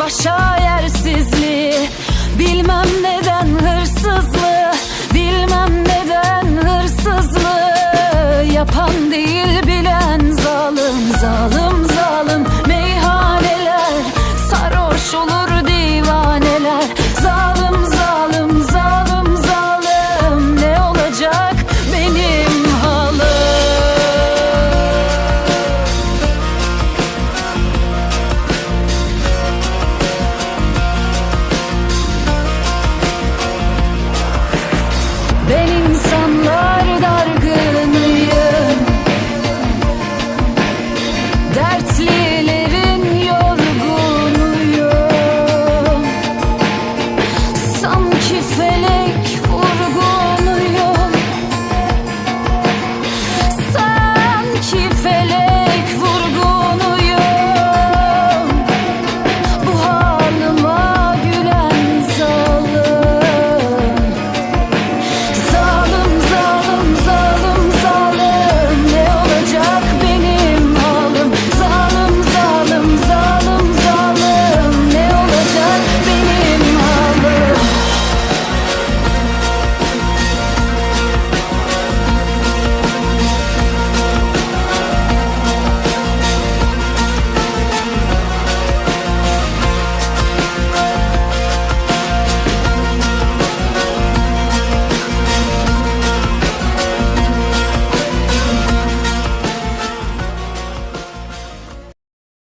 başa yersizliği Bilmem neden hırsızlığı Bilmem neden hırsızlığı Yapan değil feliz.